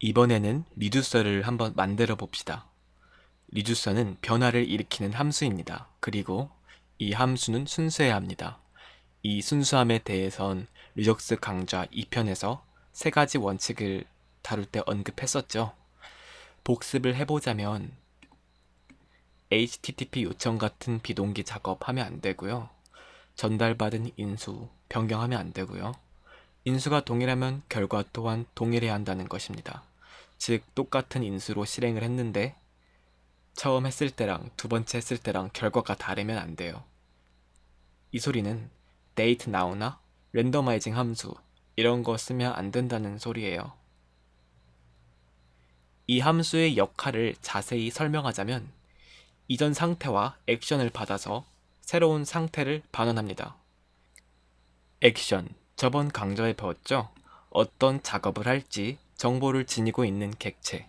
이번에는 리듀서를 한번 만들어 봅시다. 리듀서는 변화를 일으키는 함수입니다. 그리고 이 함수는 순수해야 합니다. 이 순수함에 대해선 리적스 강좌 2편에서 세 가지 원칙을 다룰 때 언급했었죠. 복습을 해보자면 HTTP 요청 같은 비동기 작업하면 안 되고요. 전달받은 인수 변경하면 안 되고요. 인수가 동일하면 결과 또한 동일해야 한다는 것입니다. 즉 똑같은 인수로 실행을 했는데 처음 했을 때랑 두 번째 했을 때랑 결과가 다르면 안 돼요. 이 소리는 date now나 랜더마이징 함수 이런 거 쓰면 안 된다는 소리예요. 이 함수의 역할을 자세히 설명하자면 이전 상태와 액션을 받아서 새로운 상태를 반환합니다. 액션, 저번 강좌에 배웠죠? 어떤 작업을 할지 정보를 지니고 있는 객체.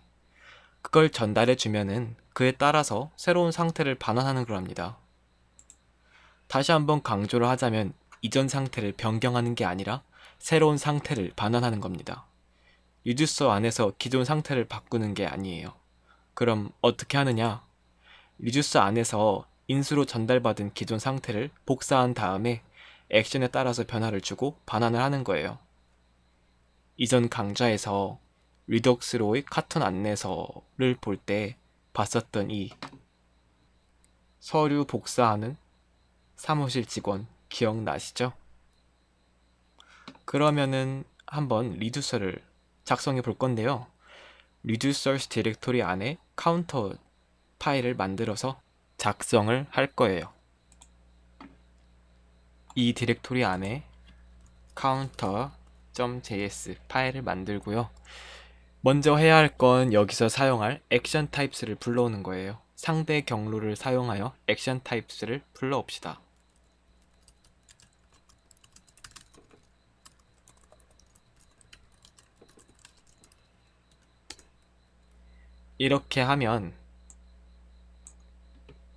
그걸 전달해 주면은 그에 따라서 새로운 상태를 반환하는 거랍니다. 다시 한번 강조를 하자면 이전 상태를 변경하는 게 아니라 새로운 상태를 반환하는 겁니다. 리듀서 안에서 기존 상태를 바꾸는 게 아니에요. 그럼 어떻게 하느냐? 리듀서 안에서 인수로 전달받은 기존 상태를 복사한 다음에 액션에 따라서 변화를 주고 반환을 하는 거예요. 이전 강좌에서 리덕스로의 카톤 안내서를 볼 때 봤었던 이 서류 복사하는 사무실 직원 기억나시죠? 그러면은 한번 리듀서를 작성해 볼 건데요. 리듀서스 디렉토리 안에 카운터 파일을 만들어서 작성을 할 거예요. 이 디렉토리 안에 counter.js 파일을 만들고요. 먼저 해야 할 건 여기서 사용할 액션 타입스를 불러오는 거예요. 상대 경로를 사용하여 액션 타입스를 불러옵시다. 이렇게 하면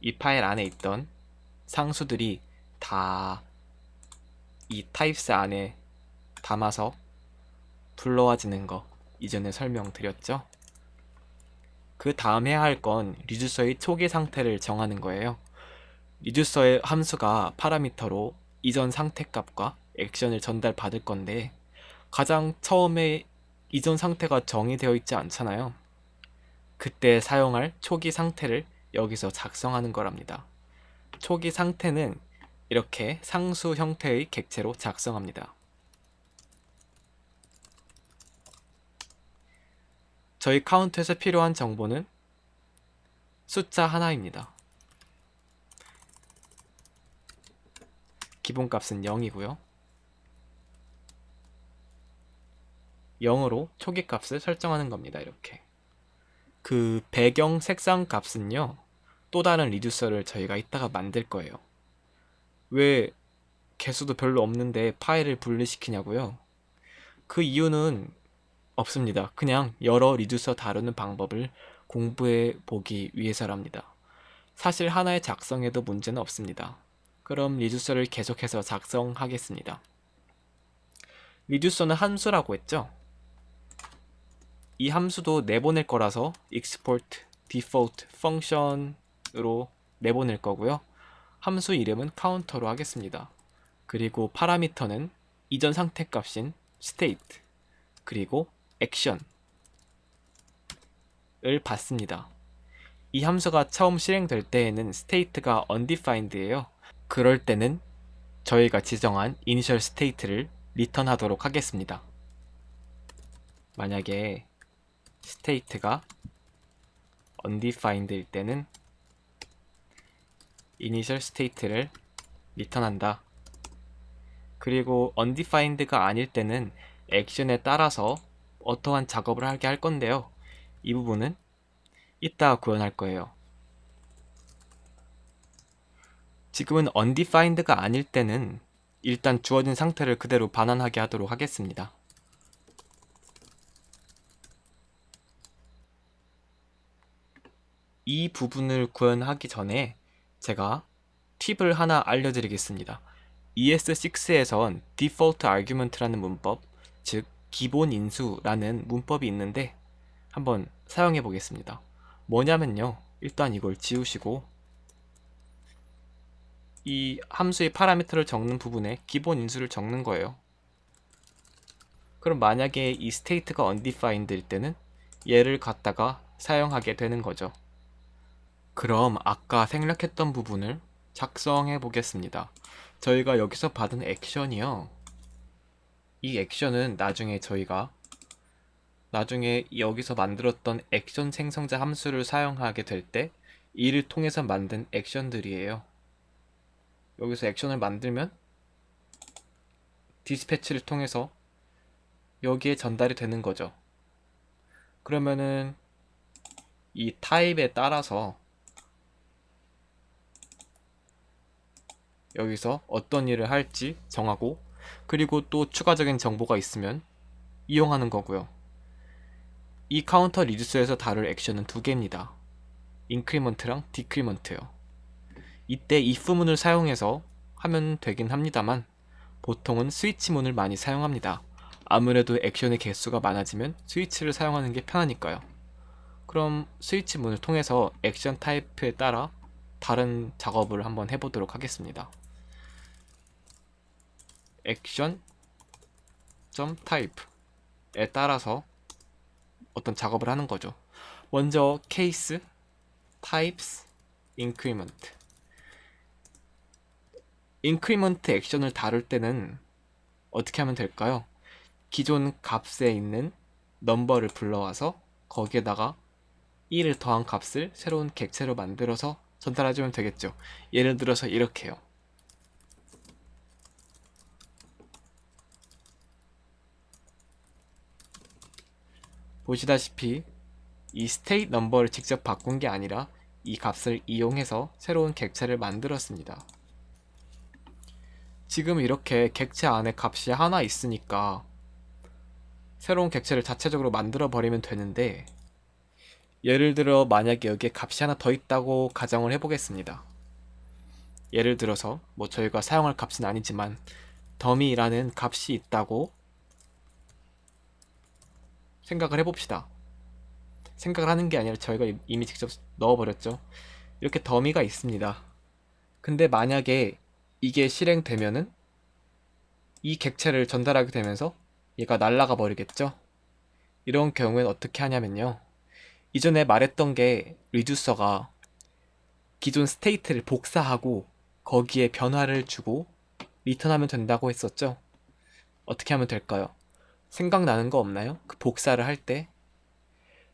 이 파일 안에 있던 상수들이 다 이 타입스 안에 담아서 불러와지는 거 이전에 설명드렸죠? 그 다음 해야 할 건 리듀서의 초기 상태를 정하는 거예요. 리듀서의 함수가 파라미터로 이전 상태 값과 액션을 전달받을 건데 가장 처음에 이전 상태가 정의되어 있지 않잖아요. 그때 사용할 초기 상태를 여기서 작성하는 거랍니다. 초기 상태는 이렇게 상수 형태의 객체로 작성합니다. 저희 카운트에서 필요한 정보는 숫자 하나입니다. 기본값은 0이고요. 0으로 초기 값을 설정하는 겁니다. 이렇게. 그 배경 색상 값은요. 또 다른 리듀서를 저희가 이따가 만들 거예요. 왜 개수도 별로 없는데 파일을 분리시키냐고요? 그 이유는 없습니다. 그냥 여러 리듀서 다루는 방법을 공부해 보기 위해서랍니다. 사실 하나의 작성에도 문제는 없습니다. 그럼 리듀서를 계속해서 작성하겠습니다. 리듀서는 함수라고 했죠? 이 함수도 내보낼 거라서 export default function으로 내보낼 거고요. 함수 이름은 카운터로 하겠습니다. 그리고 파라미터는 이전 상태 값인 state 그리고 action 을 받습니다. 이 함수가 처음 실행될 때에는 state가 undefined예요. 그럴 때는 저희가 지정한 initial state를 리턴하도록 하겠습니다. 만약에 state가 undefined일 때는 initial state를 리턴한다. 그리고 undefined가 아닐 때는 액션에 따라서 어떠한 작업을 하게 할 건데요. 이 부분은 이따 구현할 거예요. 지금은 undefined가 아닐 때는 일단 주어진 상태를 그대로 반환하게 하도록 하겠습니다. 이 부분을 구현하기 전에 제가 팁을 하나 알려드리겠습니다. ES6에선 default argument라는 문법, 즉 기본 인수라는 문법이 있는데 한번 사용해 보겠습니다. 뭐냐면요. 일단 이걸 지우시고 이 함수의 파라미터를 적는 부분에 기본 인수를 적는 거예요. 그럼 만약에 이 스테이트가 undefined일 때는 얘를 갖다가 사용하게 되는 거죠. 그럼 아까 생략했던 부분을 작성해 보겠습니다. 저희가 여기서 받은 액션이요. 이 액션은 나중에 저희가 나중에 여기서 만들었던 액션 생성자 함수를 사용하게 될 때 이를 통해서 만든 액션들이에요. 여기서 액션을 만들면 디스패치를 통해서 여기에 전달이 되는 거죠. 그러면은 이 타입에 따라서 여기서 어떤 일을 할지 정하고 그리고 또 추가적인 정보가 있으면 이용하는 거고요. 이 카운터 리듀스에서 다룰 액션은 두 개입니다. 인크리먼트랑 디크리먼트요. 이때 if문을 사용해서 하면 되긴 합니다만 보통은 스위치 문을 많이 사용합니다. 아무래도 액션의 개수가 많아지면 스위치를 사용하는 게 편하니까요. 그럼 스위치 문을 통해서 액션 타입에 따라 다른 작업을 한번 해보도록 하겠습니다. 액션 점 타입에 따라서 어떤 작업을 하는 거죠. 먼저 케이스 types increment 인크리먼트 액션을 다룰 때는 어떻게 하면 될까요? 기존 값에 있는 넘버를 불러와서 거기에다가 1을 더한 값을 새로운 객체로 만들어서 전달해주면 되겠죠. 예를 들어서 이렇게요. 보시다시피 이 state 넘버를 직접 바꾼 게 아니라 이 값을 이용해서 새로운 객체를 만들었습니다. 지금 이렇게 객체 안에 값이 하나 있으니까 새로운 객체를 자체적으로 만들어 버리면 되는데 예를 들어 만약에 여기에 값이 하나 더 있다고 가정을 해보겠습니다. 예를 들어서 뭐 저희가 사용할 값은 아니지만 더미라는 값이 있다고 생각을 해봅시다. 생각을 하는 게 아니라 저희가 이미 직접 넣어버렸죠. 이렇게 더미가 있습니다. 근데 만약에 이게 실행되면은 이 객체를 전달하게 되면서 얘가 날아가 버리겠죠. 이런 경우엔 어떻게 하냐면요. 이전에 말했던 게 리듀서가 기존 스테이트를 복사하고 거기에 변화를 주고 리턴하면 된다고 했었죠. 어떻게 하면 될까요? 생각나는 거 없나요? 그 복사를 할 때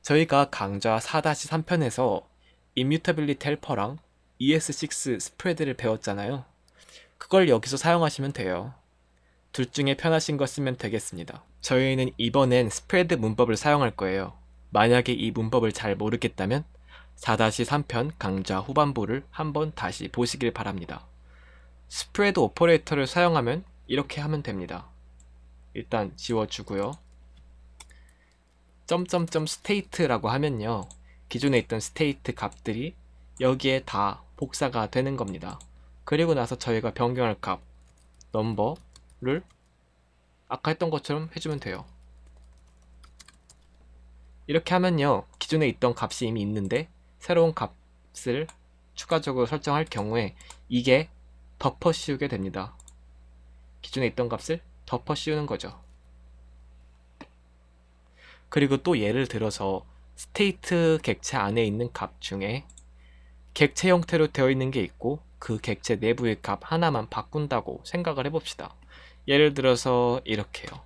저희가 강좌 4-3편에서 Immutability Helper랑 ES6 스프레드를 배웠잖아요. 그걸 여기서 사용하시면 돼요. 둘 중에 편하신 거 쓰면 되겠습니다. 저희는 이번엔 스프레드 문법을 사용할 거예요. 만약에 이 문법을 잘 모르겠다면 4-3편 강좌 후반부를 한번 다시 보시길 바랍니다. 스프레드 오퍼레이터를 사용하면 이렇게 하면 됩니다. 일단 지워주고요. 점점점 스테이트라고 하면요. 기존에 있던 스테이트 값들이 여기에 다 복사가 되는 겁니다. 그리고 나서 저희가 변경할 값 넘버를 아까 했던 것처럼 해주면 돼요. 이렇게 하면요. 기존에 있던 값이 이미 있는데 새로운 값을 추가적으로 설정할 경우에 이게 덮어 씌우게 됩니다. 기존에 있던 값을 덮어 씌우는 거죠. 그리고 또 예를 들어서 스테이트 객체 안에 있는 값 중에 객체 형태로 되어 있는 게 있고 그 객체 내부의 값 하나만 바꾼다고 생각을 해봅시다. 예를 들어서 이렇게요.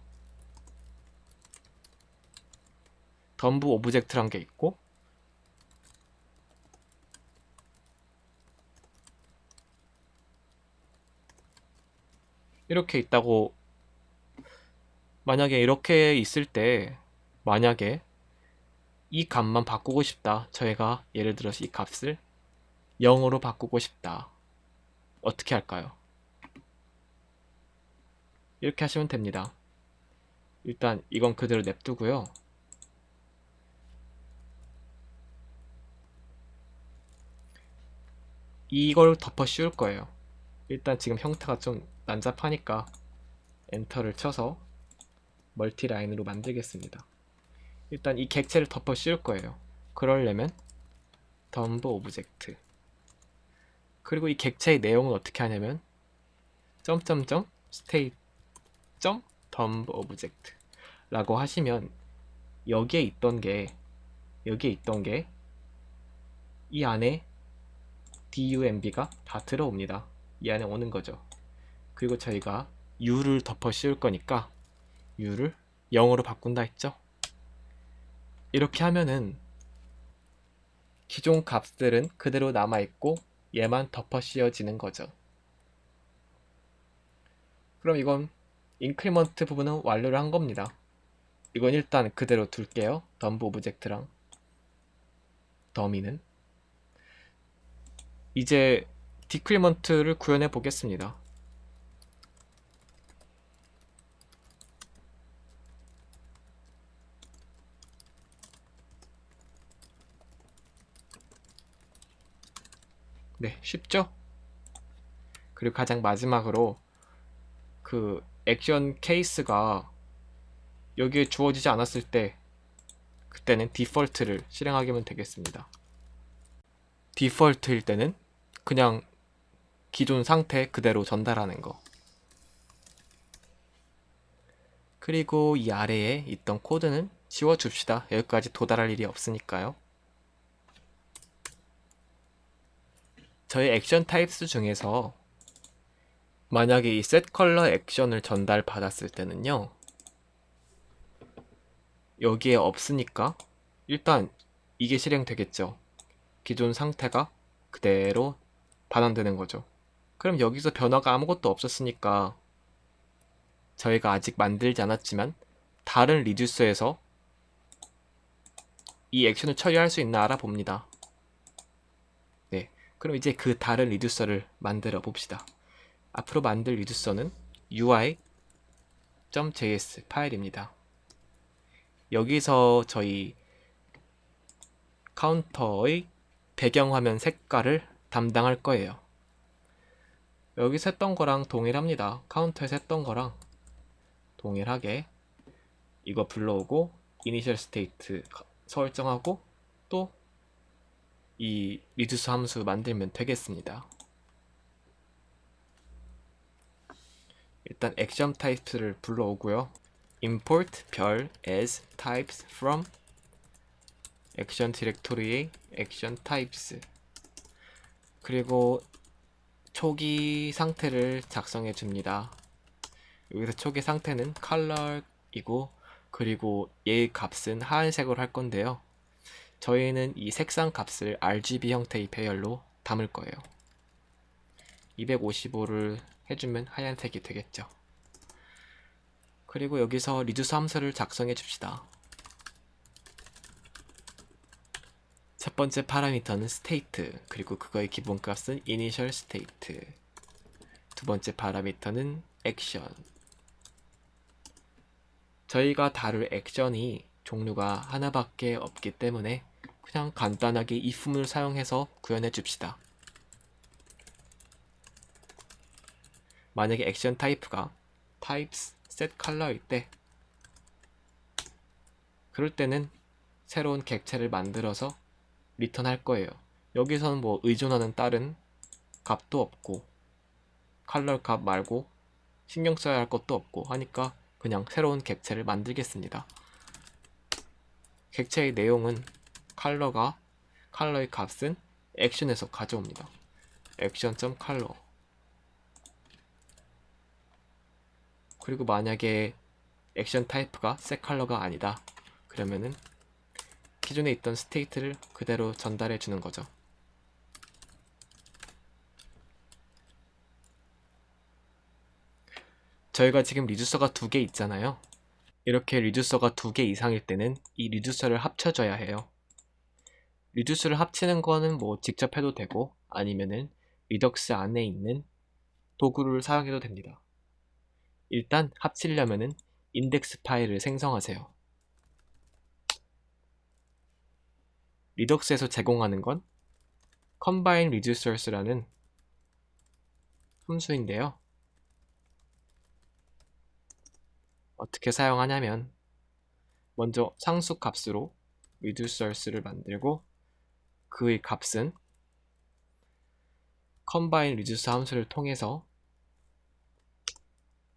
덤브 오브젝트란 게 있고 이렇게 있다고 만약에 이렇게 있을 때 만약에 이 값만 바꾸고 싶다. 저희가 예를 들어서 이 값을 0으로 바꾸고 싶다. 어떻게 할까요? 이렇게 하시면 됩니다. 일단 이건 그대로 냅두고요. 이걸 덮어 씌울 거예요. 일단 지금 형태가 좀 난잡하니까 엔터를 쳐서 멀티 라인으로 만들겠습니다. 일단 이 객체를 덮어 씌울 거예요. 그러려면 덤브 오브젝트 그리고 이 객체의 내용은 어떻게 하냐면 점점점 스테이트 점 덤브 오브젝트 라고 하시면 여기에 있던 게 여기에 있던 게 이 안에 DUMB가 다 들어옵니다. 이 안에 오는 거죠. 그리고 저희가 U를 덮어 씌울 거니까 U를 0으로 바꾼다 했죠. 이렇게 하면은 기존 값들은 그대로 남아있고 얘만 덮어 씌워지는 거죠. 그럼 이건 인크리먼트 부분은 완료를 한 겁니다. 이건 일단 그대로 둘게요. 덤브 오브젝트랑 더미는 이제 디크리먼트를 구현해 보겠습니다. 네, 쉽죠? 그리고 가장 마지막으로 그 액션 케이스가 여기에 주어지지 않았을 때 그때는 디폴트를 실행하게 되겠습니다. 디폴트일 때는 그냥 기존 상태 그대로 전달하는 거. 그리고 이 아래에 있던 코드는 지워줍시다. 여기까지 도달할 일이 없으니까요. 저희 액션 타입스 중에서 만약에 이 set 컬러 액션을 전달 받았을 때는요. 여기에 없으니까 일단 이게 실행되겠죠. 기존 상태가 그대로 반환되는 거죠. 그럼 여기서 변화가 아무것도 없었으니까 저희가 아직 만들지 않았지만 다른 리듀서에서 이 액션을 처리할 수 있나 알아봅니다. 네, 그럼 이제 그 다른 리듀서를 만들어 봅시다. 앞으로 만들 리듀서는 ui.js 파일입니다. 여기서 저희 카운터의 배경화면 색깔을 담당할 거예요. 여기서 했던 거랑 동일합니다. 카운터에서 했던 거랑 동일하게 이거 불러오고 이니셜 스테이트 설정하고 또 이 리듀스 함수 만들면 되겠습니다. 일단 액션 타입스를 불러오고요. import 별 as types from 액션 디렉토리의 액션 타입스 그리고 초기 상태를 작성해 줍니다. 여기서 초기 상태는 컬러이고 그리고 얘 값은 하얀색으로 할 건데요. 저희는 이 색상 값을 RGB 형태의 배열로 담을 거예요. 255를 해주면 하얀색이 되겠죠. 그리고 여기서 리듀스 함수를 작성해 줍시다. 첫 번째 파라미터는 state, 그리고 그거의 기본값은 initial state. 두 번째 파라미터는 action. 저희가 다룰 액션이 종류가 하나밖에 없기 때문에 그냥 간단하게 if문을 사용해서 구현해 줍시다. 만약에 액션 타입가 types set color일 때 그럴 때는 새로운 객체를 만들어서 리턴할 거예요. 여기서는 뭐 의존하는 다른 값도 없고 컬러 값 말고 신경 써야 할 것도 없고 하니까 그냥 새로운 객체를 만들겠습니다. 객체의 내용은 컬러가 컬러의 값은 액션에서 가져옵니다. 액션.color 그리고 만약에 액션 타입가 셋 컬러가 아니다. 그러면은 기존에 있던 스테이트를 그대로 전달해 주는 거죠. 저희가 지금 리듀서가 두 개 있잖아요. 이렇게 리듀서가 두 개 이상일 때는 이 리듀서를 합쳐줘야 해요. 리듀스를 합치는 거는 뭐 직접 해도 되고 아니면은 리덕스 안에 있는 도구를 사용해도 됩니다. 일단 합치려면은 인덱스 파일을 생성하세요. 리덕스에서 제공하는 건 combine reducers라는 함수인데요. 어떻게 사용하냐면 먼저 상수 값으로 reducers를 만들고 그의 값은 combine reduce 함수를 통해서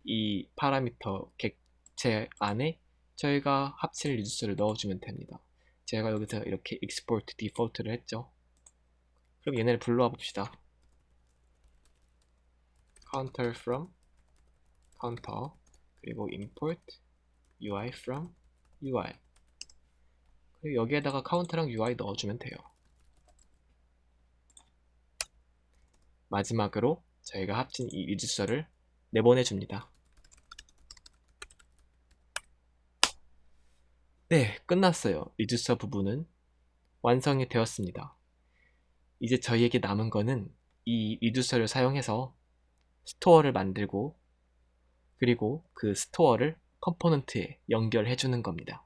이 파라미터 객체 안에 저희가 합칠 reduce를 넣어주면 됩니다. 제가 여기서 이렇게 export default를 했죠. 그럼 얘네를 불러와 봅시다. counter from counter 그리고 import UI from UI 그리고 여기에다가 카운트랑 UI 넣어주면 돼요. 마지막으로 저희가 합친 이 리듀서를 내보내줍니다. 네, 끝났어요. 리듀서 부분은 완성이 되었습니다. 이제 저희에게 남은 거는 이 리듀서를 사용해서 스토어를 만들고 그리고 그 스토어를 컴포넌트에 연결해 주는 겁니다.